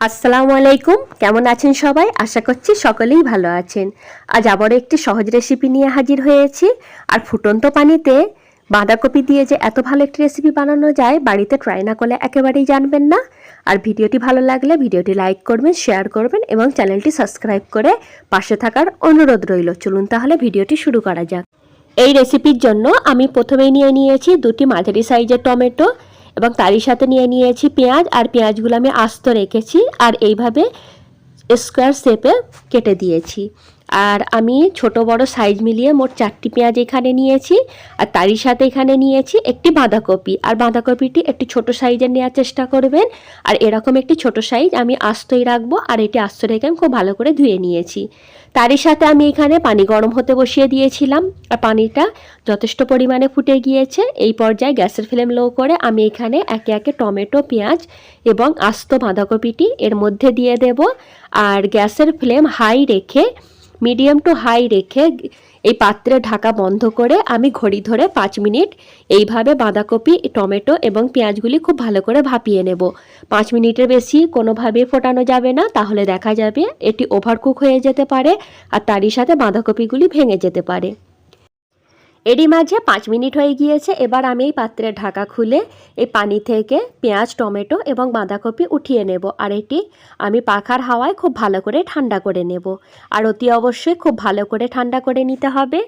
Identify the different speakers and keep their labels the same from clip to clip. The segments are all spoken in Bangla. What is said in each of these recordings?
Speaker 1: আসসালামু আলাইকুম। কেমন আছেন সবাই? আশা করছি সকলেই ভালো আছেন। আজ আবারও একটি সহজ রেসিপি নিয়ে হাজির হয়েছি। আর ফুটন্ত পানিতে বাঁধাকপি দিয়ে যে এত ভালো একটি রেসিপি বানানো যায়, বাড়িতে ট্রাই না করলে একেবারেই জানবেন না। আর ভিডিওটি ভালো লাগলে ভিডিওটি লাইক করবেন শেয়ার করবেন এবং চ্যানেলটি সাবস্ক্রাইব করে পাশে থাকার অনুরোধ রইল। চলুন তাহলে ভিডিওটি শুরু করা যাক। এই রেসিপির জন্য আমি প্রথমেই নিয়ে নিয়েছি দুটি মাঝারি সাইজের টমেটো এবং তারই সাথে নিয়ে নিয়েছি পেঁয়াজ, আর পেঁয়াজগুলো আমি আস্ত রেখেছি, আর এইভাবে স্কোয়ার শেপে কেটে দিয়েছি। আর আমি ছোট বড় সাইজ মিলিয়ে মোট চারটি পেঁয়াজ এখানে নিয়েছি, আর তারই সাথে এখানে নিয়েছি একটি বাঁধাকপি। আর বাঁধাকপিটি একটি ছোট সাইজের নেওয়ার চেষ্টা করবেন, আর এরকম একটি ছোট সাইজ আমি আস্তই রাখব, আর এটি আস্ত রেখে আমি খুব ভালো করে ধুয়ে নিয়েছি। তারই সাথে আমি এখানে পানি গরম হতে বসিয়ে দিয়েছিলাম, আর পানিটা যথেষ্ট পরিমাণে ফুটে গিয়েছে। এই পর্যায়ে গ্যাসের ফ্লেম লো করে আমি এখানে একে একে টমেটো, পেঁয়াজ এবং আস্ত বাঁধাকপিটি এর মধ্যে দিয়ে দেব, আর গ্যাসের ফ্লেম হাই রেখে মিডিয়াম টু হাই রেখে এই পাত্রে ঢাকা বন্ধ করে আমি ঘড়ি ধরে পাঁচ মিনিট এইভাবে বাঁধাকপি, টমেটো এবং পেঁয়াজগুলি খুব ভালো করে ভাপিয়ে নেব। পাঁচ মিনিটের বেশি কোনোভাবে ফোটানো যাবে না, তাহলে দেখা যাবে এটি ওভারকুক হয়ে যেতে পারে আর তারই সাথে বাঁধাকপিগুলি ভেঙে যেতে পারে। এরই মাঝে পাঁচ মিনিট হয়ে গিয়েছে, এবার আমি এই পাত্রে ঢাকা খুলে এই পানি থেকে পেঁয়াজ, টমেটো এবং বাঁধাকপি উঠিয়ে নেব। আর এটি আমি পাখার হাওয়ায় খুব ভালো করে ঠান্ডা করে নেব। আর অতি অবশ্যই খুব ভালো করে ঠান্ডা করে নিতে হবে।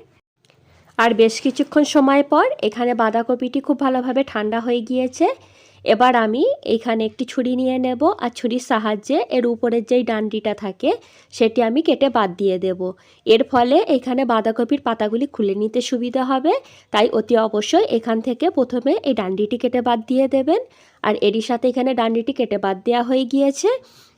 Speaker 1: আর বেশ কিছুক্ষণ সময় পর এখানে বাঁধাকপিটি খুব ভালোভাবে ঠান্ডা হয়ে গিয়েছে। এবার আমি এখানে একটি ছুরি নিয়ে নেব আর ছুরির সাহায্যে এর উপরের যেই ডান্ডিটা থাকে সেটি আমি কেটে বাদ দিয়ে দেব। এর ফলে এখানে বাঁধাকপির পাতাগুলি খুলে নিতে সুবিধা হবে। তাই অতি অবশ্যই এখান থেকে প্রথমে এই ডান্ডিটি কেটে বাদ দিয়ে দেবেন। আর এরই সাথে এখানে ডান্ডিটি কেটে বাদ দেওয়া হয়ে গিয়েছে।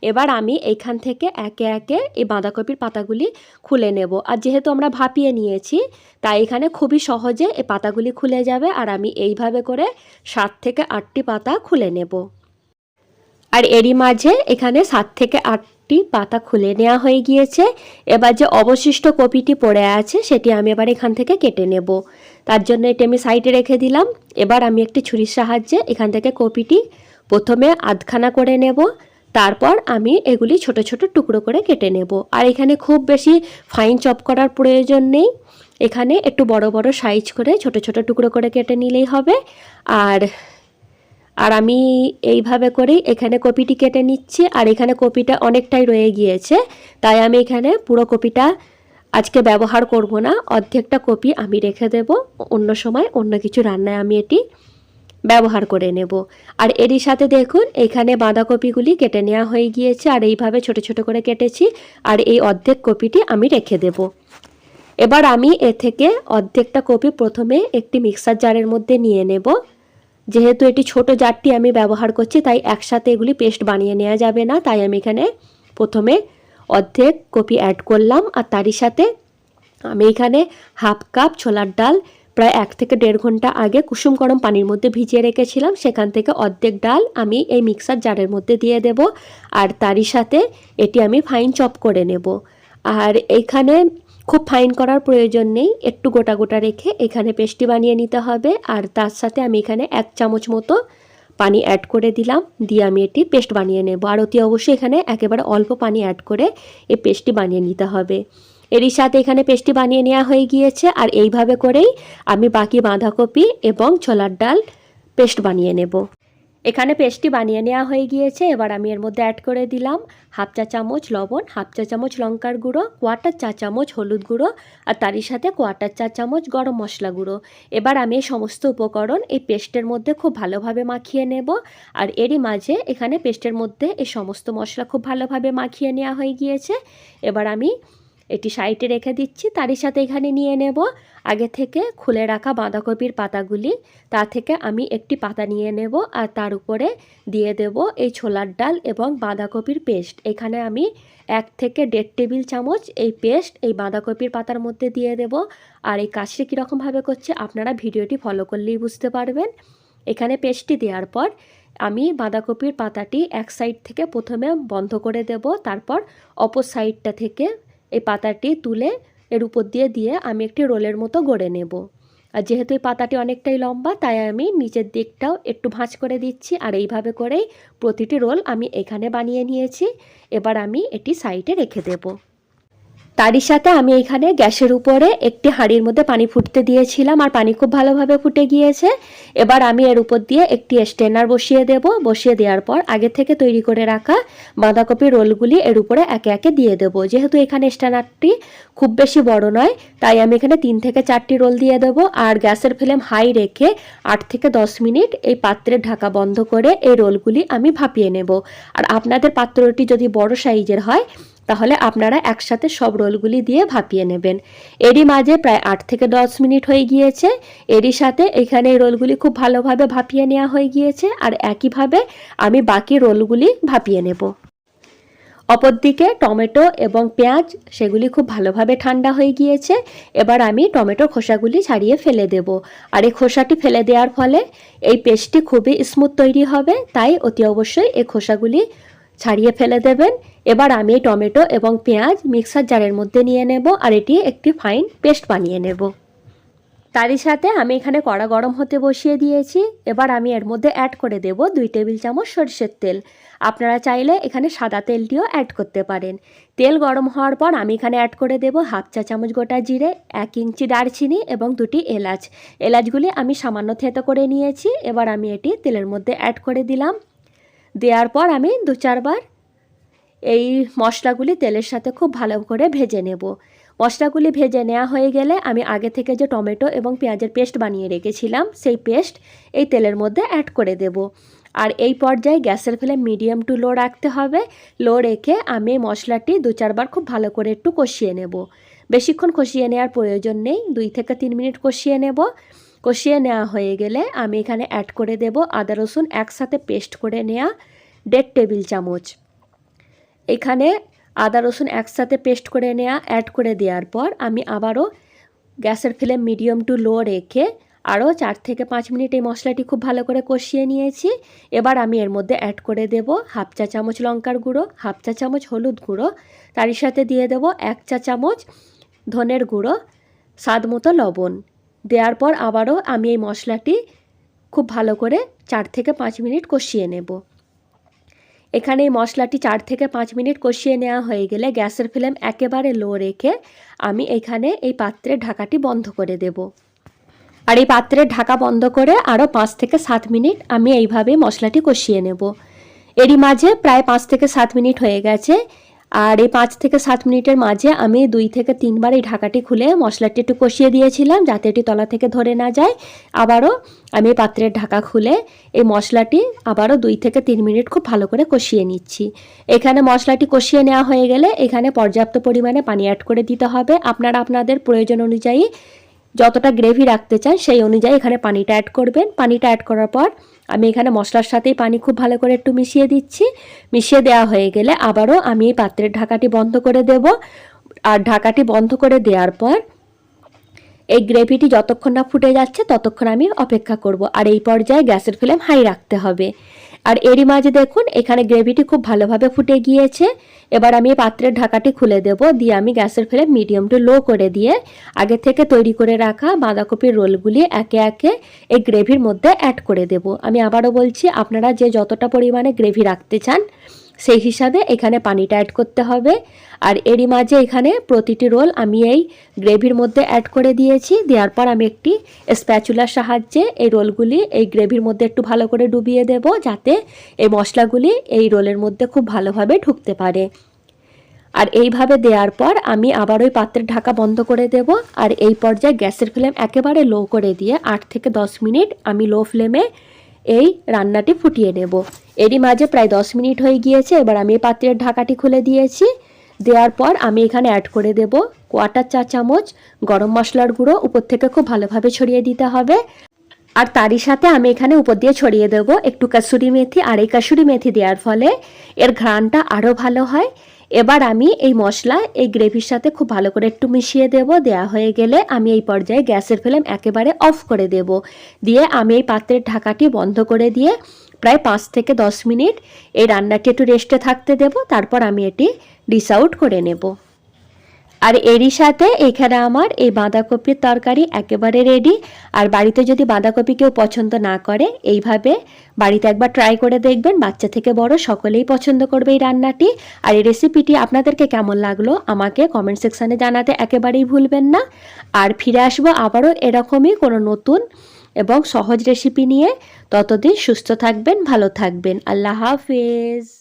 Speaker 1: এবার আমি এইখান থেকে একে একে এই বাঁধাকপির পাতাগুলি খুলে নেব। আর যেহেতু আমরা ভাপিয়ে নিয়েছি, তাই এখানে খুবই সহজে এই পাতাগুলি খুলে যাবে আর আমি এইভাবে করে সাত থেকে আটটি পাতা খুলে নেব। আর এরই মাঝে এখানে সাত থেকে আটটি পাতা খুলে নেওয়া হয়ে গিয়েছে। এবার যে অবশিষ্ট কপিটি পড়ে আছে, সেটি আমি এবার এখান থেকে কেটে নেব। তার জন্য এটি আমি সাইডে রেখে দিলাম। এবার আমি একটি ছুরির সাহায্যে এখান থেকে কপিটি প্রথমে আধখানা করে নেব। তারপর আমি এগুলি ছোট ছোট টুকরো করে কেটে নেব। আর এখানে খুব বেশি ফাইন চপ করার প্রয়োজন নেই। এখানে একটু বড় বড় সাইজ করে ছোট ছোট টুকরো করে কেটে নিলেই হবে। আর আর আমি এইভাবে করেই এখানে কপিটি কেটে নিচ্ছি। আর এখানে কপিটা অনেকটাই রয়ে গিয়েছে। তাই আমি এখানে পুরো কপিটা আজকে ব্যবহার করব না, অর্ধেকটা কপি আমি রেখে দেব, অন্য সময় অন্য কিছু রান্নায় আমি এটি ব্যবহার করে নেব। আর এরই সাথে দেখুন, এখানে বাঁধাকপিগুলি কেটে নেওয়া হয়ে গিয়েছে, আর এইভাবে ছোট ছোট করে কেটেছি, আর এই অর্ধেক কপিটি আমি রেখে দেব। এবার আমি এ থেকে অর্ধেকটা কপি প্রথমে একটি মিক্সার জারের মধ্যে নিয়ে নেব। যেহেতু এটি ছোট জারটি আমি ব্যবহার করছি, তাই একসাথে এগুলি পেস্ট বানিয়ে নেওয়া যাবে না, তাই আমি এখানে প্রথমে অর্ধেক কপি অ্যাড করলাম আর তারই সাথে আমি এখানে হাফ কাপ ছোলার ডাল প্রায় এক থেকে দেড় ঘণ্টা আগে কুসুম গরম পানির মধ্যে ভিজিয়ে রেখেছিলাম। সেখান থেকে অর্ধেক ডাল আমি এই মিক্সার জারের মধ্যে দিয়ে দেব আর তারই সাথে এটি আমি ফাইন চপ করে নেব। আর এখানে খুব ফাইন করার প্রয়োজন নেই, একটু গোটা গোটা রেখে এখানে পেস্টি বানিয়ে নিতে হবে আর তার সাথে আমি এখানে এক চামচ মতো পানি অ্যাড করে দিলাম। দিয়ে আমি এটি পেস্ট বানিয়ে নেব। আর অতি অবশ্যই এখানে একেবারে অল্প পানি অ্যাড করে এই পেস্টটি বানিয়ে নিতে হবে। এরই সাথে এখানে পেস্টটি বানিয়ে নেওয়া হয়ে গিয়েছে। আর এইভাবে করেই আমি বাকি বাঁধাকপি এবং ছোলার ডাল পেস্ট বানিয়ে নেব। এখানে পেস্টটি বানিয়ে নেওয়া হয়ে গিয়েছে। এবার আমি এর মধ্যে অ্যাড করে দিলাম হাফ চা চামচ লবণ হাফ চা চামচ লঙ্কার গুঁড়ো কোয়াটার চা চামচ হলুদ গুঁড়ো আর তারই সাথে কোয়াটার চা চামচ গরম মশলা গুঁড়ো। এবার আমি এই সমস্ত উপকরণ এই পেস্টের মধ্যে খুব ভালোভাবে মাখিয়ে নেব আর এরই মাঝে এখানে পেস্টের মধ্যে এই সমস্ত মশলা খুব ভালোভাবে মাখিয়ে নেওয়া হয়ে গিয়েছে। এবার আমি এটি সাইডে রেখে দিচ্ছি, তারই সাথে এখানে নিয়ে নেব। আগে থেকে খুলে রাখা বাঁধাকপির পাতাগুলি, তা থেকে আমি একটি পাতা নিয়ে নেব আর তার উপরে দিয়ে দেব এই ছোলার ডাল এবং বাঁধাকপির পেস্ট। এখানে আমি এক থেকে দেড় টেবিল চামচ এই পেস্ট, এই বাঁধাকপির পাতার মধ্যে দিয়ে দেব। আর এই কাজটি কীরকমভাবে করছে আপনারা ভিডিওটি ফলো করলেই বুঝতে পারবেন। এখানে পেস্টটি দেওয়ার পর আমি বাঁধাকপির পাতাটি এক সাইড থেকে প্রথমে বন্ধ করে দেব, তারপর অপর সাইডটা থেকে এই পাতাটি তুলে এর উপর দিয়ে দিয়ে আমি একটি রোলের মতো গড়ে নেব। আর যেহেতু এই পাতাটি অনেকটাই লম্বা, তাই আমি নিচের দিকটাও একটু ভাঁজ করে দিচ্ছি। আর এইভাবে করেই প্রতিটি রোল আমি এখানে বানিয়ে নিয়েছি। এবার আমি এটি সাইডে রেখে দেবো। তারই সাথে আমি এখানে গ্যাসের উপরে একটি হাঁড়ির মধ্যে পানি ফুটতে দিয়েছিলাম আর পানি খুব ভালোভাবে ফুটে গিয়েছে। এবার আমি এর উপর দিয়ে একটি স্টেনার বসিয়ে দেব। বসিয়ে দেওয়ার পর আগে থেকে তৈরি করে রাখা বাঁধাকপি রোলগুলি এর উপরে একে একে দিয়ে দেব। যেহেতু এখানে স্টেনারটি খুব বেশি বড় নয়, তাই আমি এখানে তিন থেকে চারটি রোল দিয়ে দেব আর গ্যাসের ফ্লেম হাই রেখে আট থেকে দশ মিনিট এই পাত্রের ঢাকা বন্ধ করে এই রোলগুলি আমি ভাপিয়ে নেব। আর আপনাদের পাত্রটি যদি বড় সাইজের হয় তাহলে আপনারা একসাথে সব রোলগুলি দিয়ে ভাপিয়ে নেবেন। এরই মাঝে প্রায় আট থেকে দশ মিনিট হয়ে গিয়েছে। এরই সাথে এখানে রোলগুলি খুব ভালোভাবে ভাপিয়ে নেওয়া হয়ে গিয়েছে। আর একইভাবে আমি বাকি রোলগুলি ভাপিয়ে নেব। অপরদিকে টমেটো এবং পেঁয়াজ, সেগুলি খুব ভালোভাবে ঠান্ডা হয়ে গিয়েছে। এবার আমি টমেটোর খোসাগুলি ছাড়িয়ে ফেলে দেব। আর এই খোসাটি ফেলে দেওয়ার ফলে এই পেস্টটি খুবই স্মুথ তৈরি হবে। তাই অতি অবশ্যই এই খোসাগুলি ছাড়িয়ে ফেলে দেবেন। এবার আমি টমেটো এবং পেঁয়াজ মিক্সার জারের মধ্যে নিয়ে নেব আর এটি একটি ফাইন পেস্ট বানিয়ে নেব। তারই সাথে আমি এখানে কড়া গরম হতে বসিয়ে দিয়েছি। এবার আমি এর মধ্যে অ্যাড করে দেব দুই টেবিল চামচ সরষের তেল। আপনারা চাইলে এখানে সাদা তেলটিও অ্যাড করতে পারেন। তেল গরম হওয়ার পর আমি এখানে অ্যাড করে দেব হাফ চা চামচ গোটা জিরে, এক ইঞ্চি দারচিনি এবং দুটি এলাচ। এলাচগুলি আমি সামান্য থেতো করে নিয়েছি। এবার আমি এটি তেলের মধ্যে অ্যাড করে দিলাম। দেওয়ার পর আমি দু চারবার এই মশলাগুলি তেলের সাথে খুব ভালো করে ভেজে নেব। মশলাগুলি ভেজে নেওয়া হয়ে গেলে আমি আগে থেকে যে টমেটো এবং পেঁয়াজের পেস্ট বানিয়ে রেখেছিলাম, সেই পেস্ট এই তেলের মধ্যে অ্যাড করে দেব। আর এই পর্যায়ে গ্যাসের ফ্লেম মিডিয়াম টু লো রাখতে হবে। লো রেখে আমি মশলাটি দু চারবার খুব ভালো করে একটু কষিয়ে নেব। বেশিক্ষণ কষিয়ে নেওয়ার প্রয়োজন নেই, দুই থেকে তিন মিনিট কষিয়ে নেব। কষিয়ে নেওয়া হয়ে গেলে আমি এখানে অ্যাড করে দেব আদা, রসুন একসাথে পেস্ট করে নেওয়া দেড় টেবিল চামচ। এখানে আদা, রসুন একসাথে পেস্ট করে নেওয়া অ্যাড করে দেওয়ার পর আমি আবারও গ্যাসের ফ্লেম মিডিয়াম টু লো রেখে আরও চার থেকে পাঁচ মিনিট এই মশলাটি খুব ভালো করে কষিয়ে নিয়েছি। এবার আমি এর মধ্যে অ্যাড করে দেব হাফ চা চামচ লঙ্কার গুঁড়ো, হাফ চা চামচ হলুদ গুঁড়ো, তারই সাথে দিয়ে দেব এক চা চামচ ধনের গুঁড়ো, স্বাদ মতো লবণ। দেওয়ার পর আবারও আমি এই মশলাটি খুব ভালো করে চার থেকে পাঁচ মিনিট কষিয়ে নেব। এখানে এই মশলাটি চার থেকে পাঁচ মিনিট কষিয়ে নেওয়া হয়ে গেলে গ্যাসের ফ্লেম একেবারে লো রেখে আমি এখানে এই পাত্রের ঢাকাটি বন্ধ করে দেব। আর এই পাত্রের ঢাকা বন্ধ করে আরও পাঁচ থেকে সাত মিনিট আমি এইভাবে মশলাটি কষিয়ে নেব। এরই মাঝে প্রায় পাঁচ থেকে সাত মিনিট হয়ে গেছে। আর এই পাঁচ থেকে সাত মিনিটের মাঝে আমি দুই থেকে তিনবার এই ঢাকাটি খুলে মশলাটি একটু কষিয়ে দিয়েছিলাম যাতে এটি তলা থেকে ধরে না যায়। আবারও আমি এই পাত্রের ঢাকা খুলে এই মশলাটি আবারও দুই থেকে তিন মিনিট খুব ভালো করে কষিয়ে নিচ্ছি। এখানে মশলাটি কষিয়ে নেওয়া হয়ে গেলে এখানে পর্যাপ্ত পরিমাণে পানি অ্যাড করে দিতে হবে। আপনারা আপনাদের প্রয়োজন অনুযায়ী যতটা গ্রেভি রাখতে চান সেই অনুযায়ী এখানে পানিটা অ্যাড করবেন। পানিটা অ্যাড করার পর আমি এখানে মশলার সাথেই পানি খুব ভালো করে একটু মিশিয়ে দিচ্ছি। মিশিয়ে দেওয়া হয়ে গেলে আবারও আমি এই পাত্রের ঢাকাটি বন্ধ করে দেব। আর ঢাকাটি বন্ধ করে দেওয়ার পর এই গ্রেভিটি যতক্ষণ না ফুটে যাচ্ছে ততক্ষণ আমি অপেক্ষা করব। আর এই পর্যায়ে গ্যাসের ফ্লেম হাই রাখতে হবে। আর এরই মাঝে দেখুন, এখানে গ্রেভিটি খুব ভালোভাবে ফুটে গিয়েছে। এবার আমি পাত্রের ঢাকাটি খুলে দেব। দিয়ে আমি গ্যাসের ফ্লেম মিডিয়াম টু লো করে দিয়ে আগে থেকে তৈরি করে রাখা বাঁধাকপির রোলগুলি একে একে এই গ্রেভির মধ্যে অ্যাড করে দেব। আমি আবারও বলছি, আপনারা যে যতটা পরিমাণে গ্রেভি রাখতে চান সেই হিসাবে এখানে পানিটা অ্যাড করতে হবে। আর এরই মাঝে এখানে প্রতিটি রোল আমি এই গ্রেভির মধ্যে অ্যাড করে দিয়েছি। দেওয়ার পর আমি একটি স্প্যাচুলার সাহায্যে এই রোলগুলি এই গ্রেভির মধ্যে একটু ভালো করে ডুবিয়ে দেব যাতে এই মশলাগুলি এই রোলের মধ্যে খুব ভালোভাবে ঢুকতে পারে। আর এইভাবে দেওয়ার পর আমি আবার ওই পাত্রের ঢাকা বন্ধ করে দেব। আর এই পর্যায়ে গ্যাসের ফ্লেম একেবারে লো করে দিয়ে আট থেকে দশ মিনিট আমি লো ফ্লেমে এই রান্নাটি ফুটিয়ে নেব। এরই মাঝে প্রায় দশ মিনিট হয়ে গিয়েছে, এবার আমি পাত্রের ঢাকাটি খুলে দিয়েছি। দেওয়ার পর আমি এখানে অ্যাড করে দেব কোয়াটার চা চামচ গরম মশলার গুঁড়ো, উপর থেকে খুব ভালোভাবে ছড়িয়ে দিতে হবে। আর তারই সাথে আমি এখানে উপর দিয়ে ছড়িয়ে দেব একটু কাসুরি মেথি, আর এই কাসুরি মেথি দেওয়ার ফলে এর ঘ্রাণটা আরও ভালো হয়। এবার আমি এই মশলা, এই গ্রেভির সাথে খুব ভালো করে একটু মিশিয়ে দেব। দেওয়া হয়ে গেলে আমি এই পর্যায়ে গ্যাসের ফ্লেম একেবারে অফ করে দেব। দিয়ে আমি এই পাত্রের ঢাকাটি বন্ধ করে দিয়ে প্রায় পাঁচ থেকে দশ মিনিট এই রান্নাটি একটু রেস্টে থাকতে দেব, তারপর আমি এটি ডিস আউট করে নেব। আর এরই সাথে এখানে আমার এই বাঁধাকপির তরকারি একেবারে রেডি আর বাড়িতে যদি বাঁধাকপি কেউ পছন্দ না করে, এইভাবে বাড়িতে একবার ট্রাই করে দেখবেন, বাচ্চা থেকে বড় সকলেই পছন্দ করবে এই রান্নাটি। আর এই রেসিপিটি আপনাদেরকে কেমন লাগল, আমাকে কমেন্ট সেকশানে জানাতে একেবারেই ভুলবেন না। আর ফিরে আসব আবারও এরকমই কোনো নতুন এবং সহজ রেসিপি নিয়ে ততদিন সুস্থ থাকবেন ভালো থাকবেন। আল্লাহ হাফেজ।